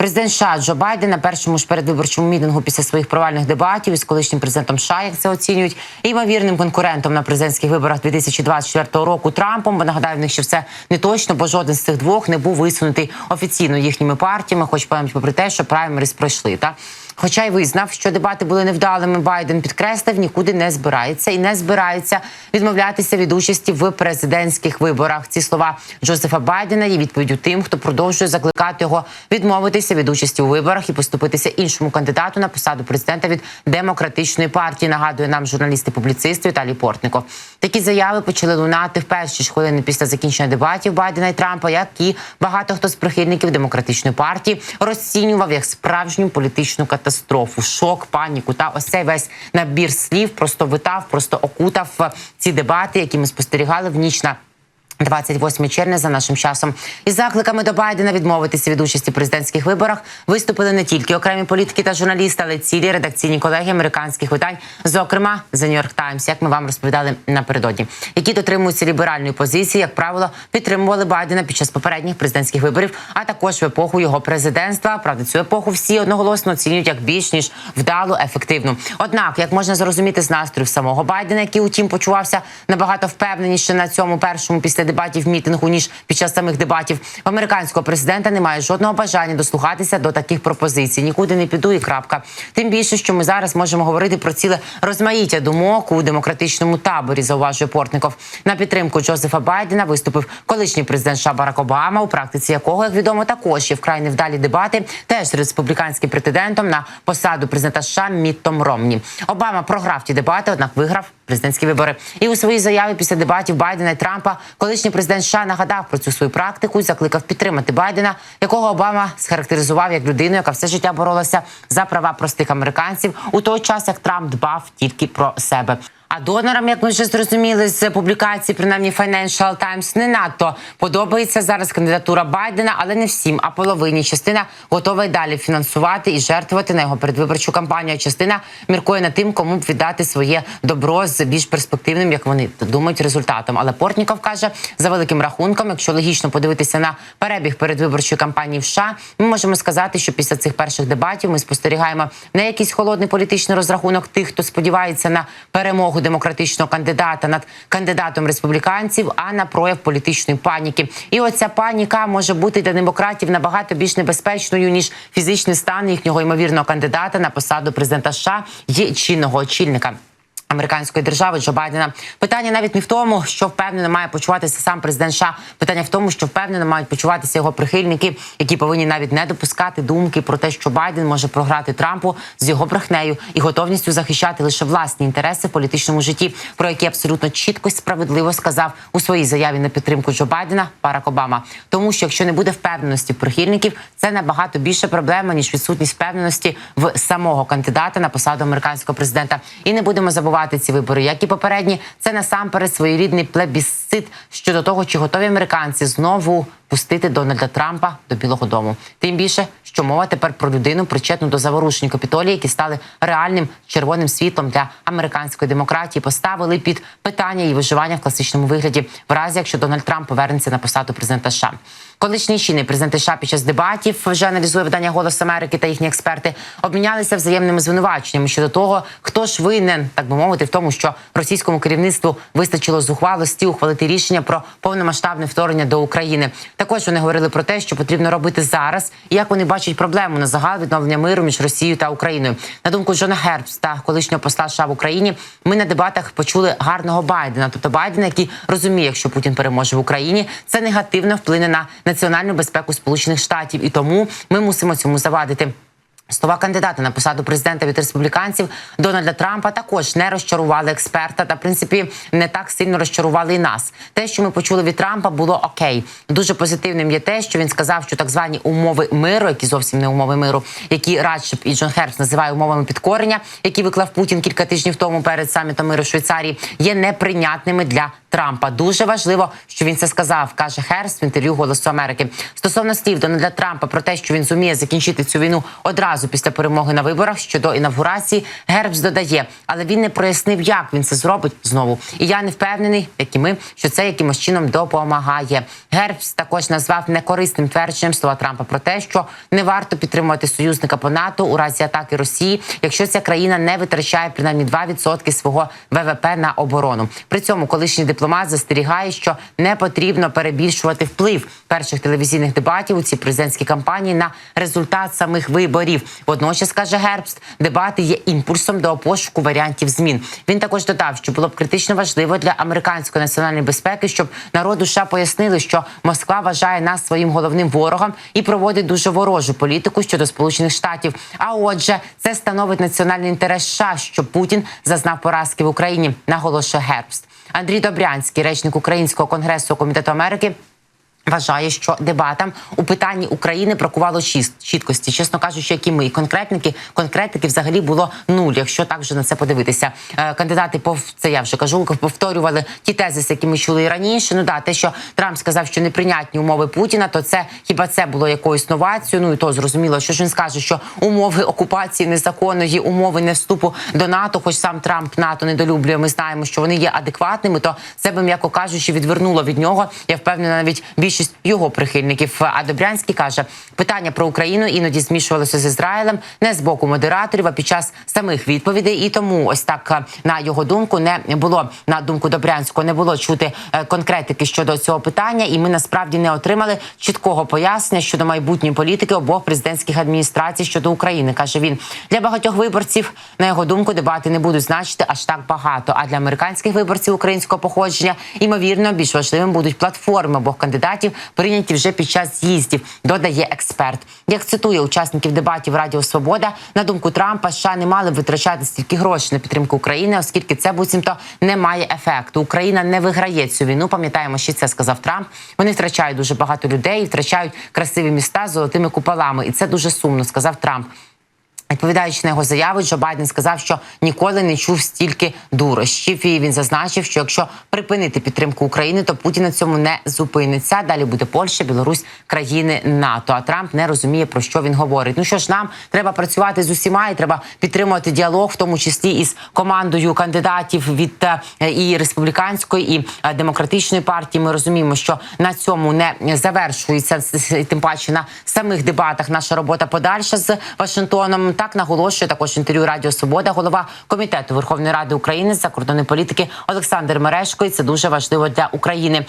Президент США Джо Байден на першому ж передвиборчому мітингу після своїх провальних дебатів із колишнім президентом США, як це оцінюють, і ймовірним конкурентом на президентських виборах 2024 року Трампом. Бо нагадаю, в них ще все не точно, бо жоден з цих двох не був висунутий офіційно їхніми партіями, хоч пам'ять попри те, що праймерис пройшли. Та Хоча й визнав, що дебати були невдалими, Байден підкреслив, нікуди не збирається і не збирається відмовлятися від участі в президентських виборах. Ці слова Джозефа Байдена є відповіддю тим, хто продовжує закликати його відмовитися від участі у виборах і поступитися іншому кандидату на посаду президента від демократичної партії. Нагадує нам журналіст і публіцист Віталій Портников. Такі заяви почали лунати в перші ж хвилини після закінчення дебатів Байдена і Трампа, які багато хто з прихильників демократичної партії розцінював як справжню політичну катастрофу, шок, паніку. Та ось цей весь набір слів просто витав, просто окутав е, ці дебати, які ми спостерігали в ніч на 28 червня за нашим часом із закликами до Байдена відмовитися від участі в президентських виборах виступили не тільки окремі політики та журналісти, але й цілі редакційні колеги американських видань, зокрема The New York Times, як ми вам розповідали напередодні, які дотримуються ліберальної позиції, як правило, підтримували Байдена під час попередніх президентських виборів, а також в епоху його президентства. Правда, цю епоху всі одноголосно оцінюють як більш ніж вдалу, ефективну. Однак, як можна зрозуміти з настроїв самого Байдена, який утім почувався набагато впевненіше на цьому першому після дебатів мітингу ніж під час самих дебатів, в американського президента немає жодного бажання дослухатися до таких пропозицій. Нікуди не піду і крапка. Тим більше, що ми зараз можемо говорити про ціле розмаїття думок у демократичному таборі. Зауважує Портников на підтримку Джозефа Байдена. Виступив колишній президент США Барак Обама, у практиці якого, як відомо, також є вкрай невдалі дебати, теж з республіканським претендентом на посаду президента США Міттом Ромні. Обама програв ті дебати, однак виграв президентські вибори. І у своїй заяві після дебатів Байдена і Трампа колишній президент США нагадав про цю свою практику і закликав підтримати Байдена, якого Обама схарактеризував як людину, яка все життя боролася за права простих американців у той час, як Трамп дбав тільки про себе. А донорам, як ми вже зрозуміли з публікації, принаймні Financial Times, не надто подобається зараз кандидатура Байдена, але не всім, а половині частина готова й далі фінансувати і жертвувати на його передвиборчу кампанію. Частина міркує над тим, кому б віддати своє добро з більш перспективним, як вони думають, результатом. Але Портніков каже, за великим рахунком, якщо логічно подивитися на перебіг передвиборчої кампанії в США, ми можемо сказати, що після цих перших дебатів ми спостерігаємо не якийсь холодний політичний розрахунок тих, хто сподівається на перемогу демократичного кандидата над кандидатом республіканців, а на прояв політичної паніки. І оця паніка може бути для демократів набагато більш небезпечною ніж фізичний стан їхнього ймовірного кандидата на посаду президента США є чинного очільника. Американської держави Джо Байдена питання навіть не в тому, що впевнено має почуватися сам президент США. Питання в тому, що впевнено мають почуватися його прихильники, які повинні навіть не допускати думки про те, що Байден може програти Трампу з його брехнею і готовністю захищати лише власні інтереси в політичному житті, про які абсолютно чітко і справедливо сказав у своїй заяві на підтримку Джо Байдена Барак Обама. Тому що якщо не буде впевненості прихильників, це набагато більше проблема ніж відсутність впевненості в самого кандидата на посаду американського президента. І не будемо забувати ці вибори, як і попередні, це насамперед своєрідний плебісцит щодо того, чи готові американці знову пустити Дональда Трампа до Білого Дому. Тим більше, що мова тепер про людину, причетну до заворушень капітолії, які стали реальним червоним світлом для американської демократії, поставили під питання і виживання в класичному вигляді, в разі якщо Дональд Трамп повернеться на посаду президента США. Колишній чинний президент США під час дебатів вже аналізує видання Голос Америки та їхні експерти обмінялися взаємними звинуваченнями щодо того, хто ж винен, так би мовити, в тому, що російському керівництву вистачило зухвалості ухвалити рішення про повномасштабне вторгнення до України. Також вони говорили про те, що потрібно робити зараз, і як вони бачать проблему на загал відновлення миру між Росією та Україною. На думку Джона Гербста, колишнього посла США в Україні, ми на дебатах почули гарного Байдена, тобто Байдена, який розуміє, якщо Путін переможе в Україні, це негативно вплине на національну безпеку Сполучених Штатів, і тому ми мусимо цьому завадити. Слова кандидата на посаду президента від республіканців Дональда Трампа також не розчарували експерта, та в принципі не так сильно розчарували і нас. Те, що ми почули від Трампа, було окей. Дуже позитивним є те, що він сказав, що так звані умови миру, які зовсім не умови миру, які Радшип і Джон Хербс називає умовами підкорення, які виклав Путін кілька тижнів тому перед самітом миру Швейцарії, є неприйнятними для Трампа. Дуже важливо, що він це сказав, каже Хербс в інтерв'ю Голосу Америки. Стосовно слів Дональда Трампа про те, що він зуміє закінчити цю війну одразу одразу після перемоги на виборах щодо інавгурації. Гербс додає, але він не прояснив, як він це зробить знову. І я не впевнений, як і ми, що це якимось чином допомагає. Гербс також назвав некорисним твердженням слова Трампа про те, що не варто підтримувати союзника по НАТО у разі атаки Росії, якщо ця країна не витрачає принаймні 2% свого ВВП на оборону. При цьому колишній дипломат застерігає, що не потрібно перебільшувати вплив перших телевізійних дебатів у цій президентській кампанії на результат самих виборів. Водночас каже Гербст, дебати є імпульсом до пошуку варіантів змін. Він також додав, що було б критично важливо для американської національної безпеки, щоб народу США пояснили, що Москва вважає нас своїм головним ворогом і проводить дуже ворожу політику щодо Сполучених Штатів. А отже, це становить національний інтерес США, що Путін зазнав поразки в Україні, наголошує Гербст. Андрій Добрянський, речник Українського конгресу комітету Америки. Вважає, що дебатам у питанні України бракувало чіткості, чесно кажучи, як і ми І конкретники, конкретики взагалі було нуль. Якщо так вже на це подивитися, Е, кандидати пов це я вже кажу, повторювали ті тези, які ми чули раніше. Ну да, те, що Трамп сказав, що неприйнятні умови Путіна, то це хіба це було якоюсь новацією? Ну і то зрозуміло, що ж він скаже, що умови окупації незаконної, умови не вступу до НАТО, хоч сам Трамп НАТО недолюблює. Ми знаємо, що вони є адекватними. То це би м'яко кажучи, відвернуло від нього. Я впевнена, навіть більшість його прихильників. А Добрянський каже, питання про Україну іноді змішувалося з Ізраїлем не з боку модераторів, а під час самих відповідей. І тому ось так е, на його думку не було на думку Добрянського, не було чути е, конкретики щодо цього питання, і ми насправді не отримали чіткого пояснення щодо майбутньої політики обох президентських адміністрацій щодо України. каже він для багатьох виборців. На його думку, дебати не будуть значити аж так багато. А для американських виборців українського походження ймовірно більш важливим будуть платформи обох кандидатів, прийняті вже під час з'їздів. Додає експерт. Як цитує учасників дебатів Радіо Свобода, на думку Трампа, США не мали витрачати стільки грошей на підтримку України, оскільки це буцімто не має ефекту. Україна не виграє цю війну. Пам'ятаємо, що це сказав Трамп. Вони втрачають дуже багато людей, втрачають красиві міста з золотими куполами, і це дуже сумно, сказав Трамп. Відповідаючи на його заяви, Джо Байден сказав, що ніколи не чув стільки дурощів. І він зазначив, що якщо припинити підтримку України, то Путін на цьому не зупиниться. Далі буде Польща, Білорусь, країни НАТО. А Трамп не розуміє про що він говорить. Ну що ж, нам треба працювати з усіма, і треба підтримувати діалог, в тому числі із командою кандидатів від е, і республіканської і е, демократичної партії. Ми розуміємо, що на цьому не завершується тим паче на самих дебатах. Наша робота подальша з Вашингтоном. Так наголошує також інтерв'ю Радіо Свобода, голова комітету Верховної Ради України з закордонної політики Олександр Мерешко. І це дуже важливо для України.